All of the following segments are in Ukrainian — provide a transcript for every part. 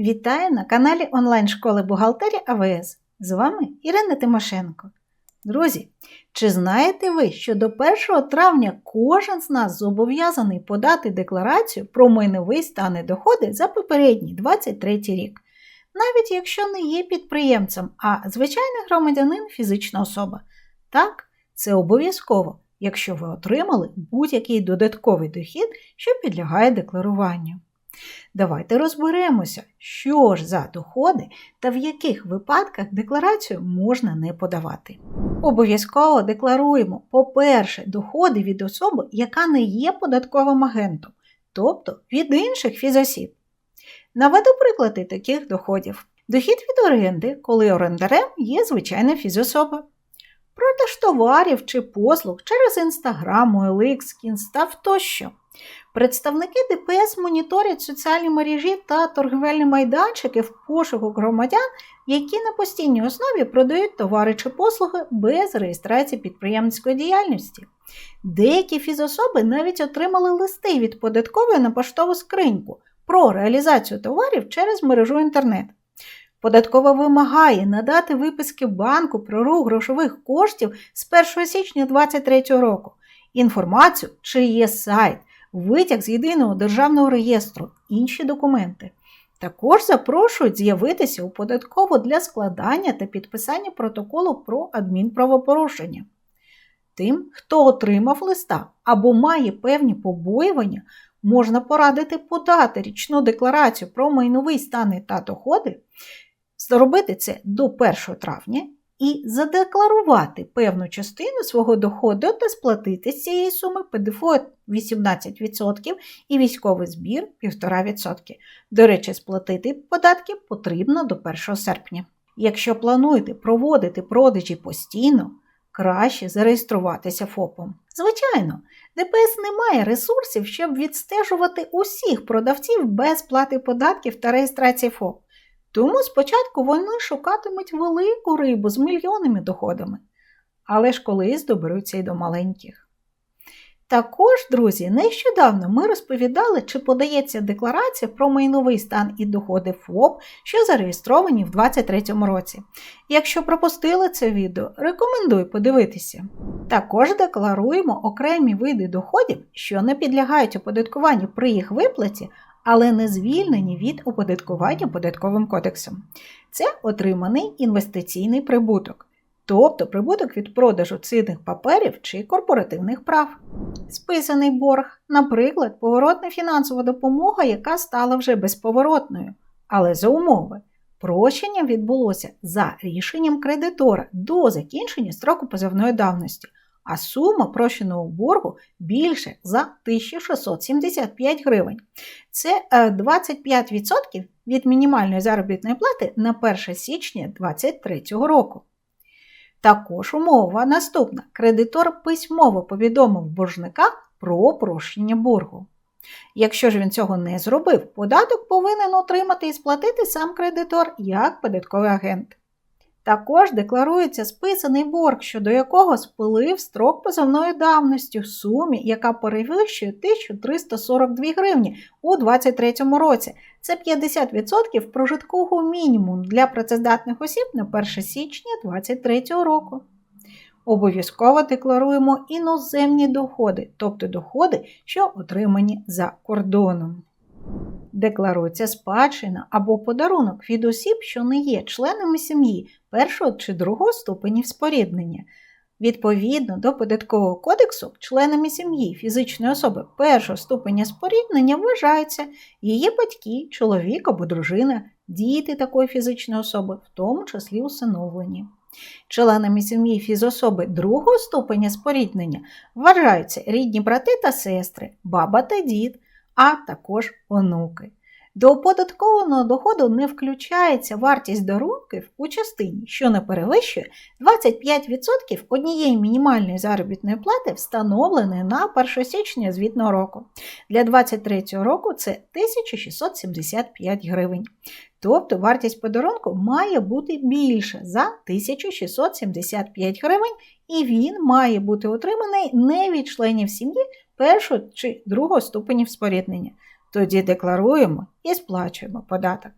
Вітаю на каналі онлайн-школи бухгалтерія АВС. З вами Ірина Тимошенко. Друзі, чи знаєте ви, що до 1 травня кожен з нас зобов'язаний подати декларацію про майновий стан і доходи за попередній 23 рік, навіть якщо не є підприємцем, а звичайний громадянин фізична особа? Так, це обов'язково, якщо ви отримали будь-який додатковий дохід, що підлягає декларуванню. Давайте розберемося, що ж за доходи та в яких випадках декларацію можна не подавати. Обов'язково декларуємо, по-перше, доходи від особи, яка не є податковим агентом, тобто від інших фізосіб. Наведу приклади таких доходів. Дохід від оренди, коли орендарем є звичайна фізособа. Продаж товарів чи послуг через Instagram, OLX, Кінстав тощо. Представники ДПС моніторять соціальні мережі та торгівельні майданчики в пошуку громадян, які на постійній основі продають товари чи послуги без реєстрації підприємницької діяльності. Деякі фізособи навіть отримали листи від податкової на поштову скриньку про реалізацію товарів через мережу інтернет. Податкова вимагає надати виписки банку про рух грошових коштів з 1 січня 2023 року, інформацію, чи є сайт, витяг з єдиного державного реєстру, інші документи. Також запрошують з'явитися у податкову для складання та підписання протоколу про адмінправопорушення. Тим, хто отримав листа або має певні побоювання, можна порадити подати річну декларацію про майновий стан та доходи, зробити це до 1 травня і задекларувати певну частину свого доходу та сплатити з цієї суми ПДФО 18% і військовий збір 1,5%. До речі, сплатити податки потрібно до 1 серпня. Якщо плануєте проводити продажі постійно, краще зареєструватися ФОПом. Звичайно, ДПС не має ресурсів, щоб відстежувати усіх продавців без плати податків та реєстрації ФОП. Тому спочатку вони шукатимуть велику рибу з мільйонними доходами, але ж колись доберуться й до маленьких. Також, друзі, нещодавно ми розповідали, чи подається декларація про майновий стан і доходи ФОП, що зареєстровані в 2023 році. Якщо пропустили це відео, рекомендую подивитися. Також декларуємо окремі види доходів, що не підлягають оподаткуванню при їх виплаті, але не звільнені від оподаткування податковим кодексом. Це отриманий інвестиційний прибуток, тобто прибуток від продажу цінних паперів чи корпоративних прав. Списаний борг, наприклад, поворотна фінансова допомога, яка стала вже безповоротною, але за умови. Прощення відбулося за рішенням кредитора до закінчення строку позовної давності, а сума прощеного боргу більше за 1675 гривень. Це 25% від мінімальної заробітної плати на 1 січня 2023 року. Також умова наступна: кредитор письмово повідомив боржника про прощення боргу. Якщо ж він цього не зробив, податок повинен отримати і сплатити сам кредитор як податковий агент. Також декларується списаний борг, щодо якого спилив строк позовної давності в сумі, яка перевищує 1342 гривні у 2023 році. Це 50% прожиткового мінімуму для працездатних осіб на 1 січня 2023 року. Обов'язково декларуємо іноземні доходи, тобто доходи, що отримані за кордоном. Декларується спадщина або подарунок від осіб, що не є членами сім'ї першого чи другого ступенів споріднення. Відповідно до податкового кодексу, членами сім'ї фізичної особи першого ступеня споріднення вважаються її батьки, чоловік або дружина, діти такої фізичної особи, в тому числі усиновлені. Членами сім'ї фізособи другого ступеня споріднення вважаються рідні брати та сестри, баба та дід, а також онуки. До оподаткованого доходу не включається вартість дарунків у частині, що не перевищує 25% однієї мінімальної заробітної плати, встановленої на 1 січня звітного року. Для 2023 року це 1675 гривень. Тобто вартість подарунку має бути більше за 1675 гривень, і він має бути отриманий не від членів сім'ї першого чи другого ступенів споріднення. Тоді декларуємо і сплачуємо податок.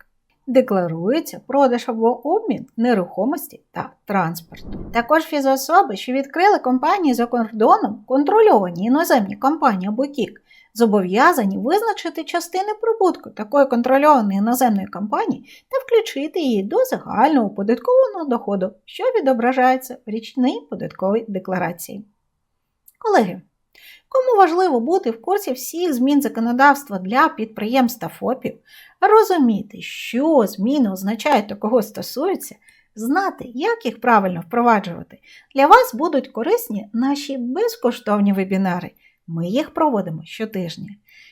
декларується продаж або обмін нерухомості та транспорту. Також фізособи, що відкрили компанії за кордоном, контрольовані іноземні компанії або КІК, зобов'язані визначити частини прибутку такої контрольованої іноземної компанії та включити її до загального податкового доходу, що відображається в річній податковій декларації. Колеги, кому важливо бути в курсі всіх змін законодавства для підприємств та ФОПів, розуміти, що зміни означають та кого стосуються, знати, як їх правильно впроваджувати, для вас будуть корисні наші безкоштовні вебінари. Ми їх проводимо щотижня.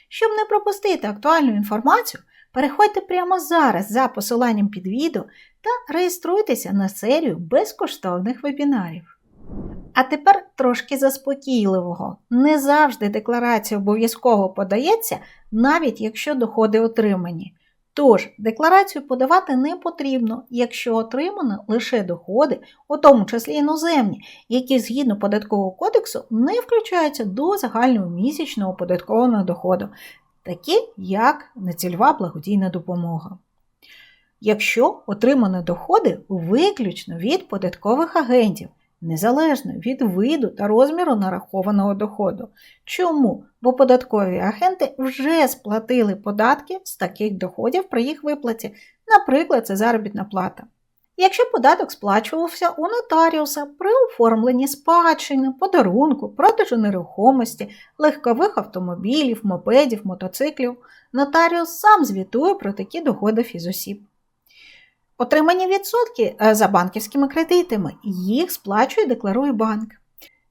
Щоб не пропустити актуальну інформацію, переходьте прямо зараз за посиланням під відео та реєструйтеся на серію безкоштовних вебінарів. А тепер трошки заспокійливого. Не завжди декларація обов'язково подається, навіть якщо доходи отримані. Тож, декларацію подавати не потрібно, якщо отримано лише доходи, у тому числі іноземні, які згідно податкового кодексу не включаються до загального місячного податкового доходу, такі як нецільова благодійна допомога. Якщо отримані доходи виключно від податкових агентів, незалежно від виду та розміру нарахованого доходу. Чому? Бо податкові агенти вже сплатили податки з таких доходів при їх виплаті, наприклад, це заробітна плата. Якщо податок сплачувався у нотаріуса при оформленні спадщини, подарунку, продажу нерухомості, легкових автомобілів, мопедів, мотоциклів, нотаріус сам звітує про такі доходи фізосіб. Отримані відсотки е, за банківськими кредитами, їх сплачує декларує банк.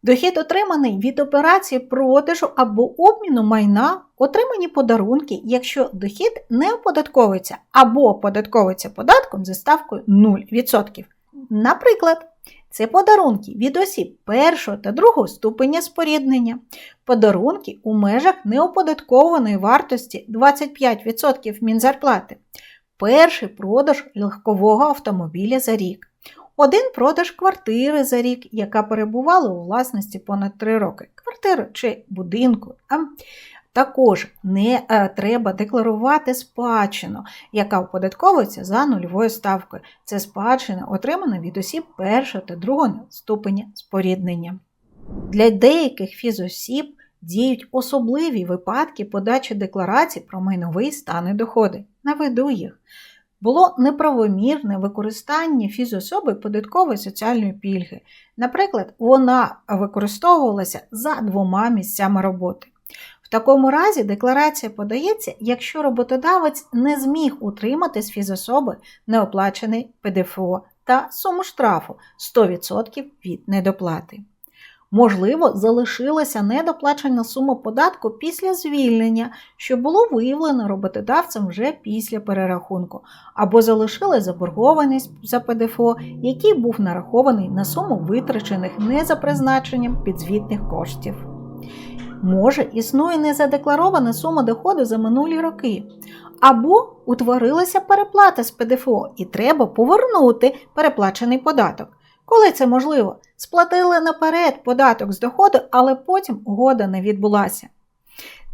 Дохід отриманий від операції продажу або обміну майна, отримані подарунки, якщо дохід не оподатковується або оподатковується податком за ставкою 0%. Наприклад, це подарунки від осіб першого та другого ступеня споріднення, подарунки у межах неоподаткованої вартості 25% мінзарплати, перший продаж легкового автомобіля за рік, один продаж квартири за рік, яка перебувала у власності понад 3 роки, квартири чи будинку. Також не е, треба декларувати спадщину, яка оподатковується за нульовою ставкою. Це спадщина, отримана від осіб першого та другого ступеня споріднення. Для деяких фізосіб діють особливі випадки подачі декларацій про майновий стан і доходи. Наведу їх. Було неправомірне використання фізособи податкової соціальної пільги. Наприклад, вона використовувалася за двома місцями роботи. В такому разі декларація подається, якщо роботодавець не зміг утримати з фізособи неоплачений ПДФО та суму штрафу 100% від недоплати. Можливо, залишилася недоплачена сума податку після звільнення, що було виявлено роботодавцем вже після перерахунку, або залишилась заборгованість за ПДФО, який був нарахований на суму витрачених не за призначенням підзвітних коштів. Може, існує незадекларована сума доходу за минулі роки, або утворилася переплата з ПДФО і треба повернути переплачений податок. Коли це можливо? Сплатили наперед податок з доходу, але потім угода не відбулася.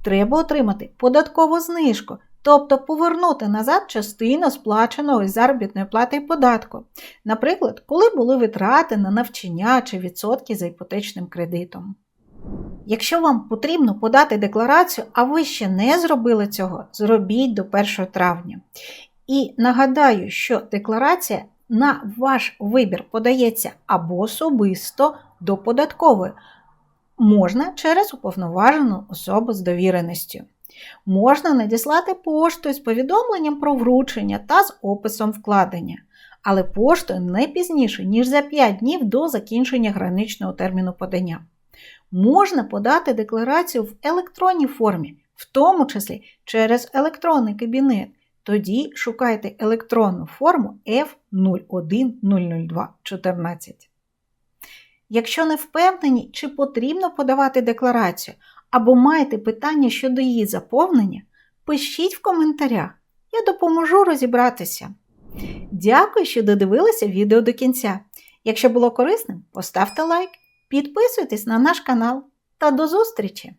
Треба отримати податкову знижку, тобто повернути назад частину сплаченого із заробітної плати і податку. Наприклад, коли були витрати на навчання чи відсотки за іпотечним кредитом. Якщо вам потрібно подати декларацію, а ви ще не зробили цього, зробіть до 1 травня. І нагадаю, що декларація на ваш вибір подається або особисто до податкової, можна через уповноважену особу з довіреністю. Можна надіслати пошту з повідомленням про вручення та з описом вкладення, але поштою не пізніше, ніж за 5 днів до закінчення граничного терміну подання. Можна подати декларацію в електронній формі, в тому числі через електронний кабінет. Тоді шукайте електронну форму F0100214. Якщо не впевнені, чи потрібно подавати декларацію або маєте питання щодо її заповнення, пишіть в коментарях. Я допоможу розібратися. Дякую, що додивилися відео до кінця. Якщо було корисним, поставте лайк, підписуйтесь на наш канал та до зустрічі!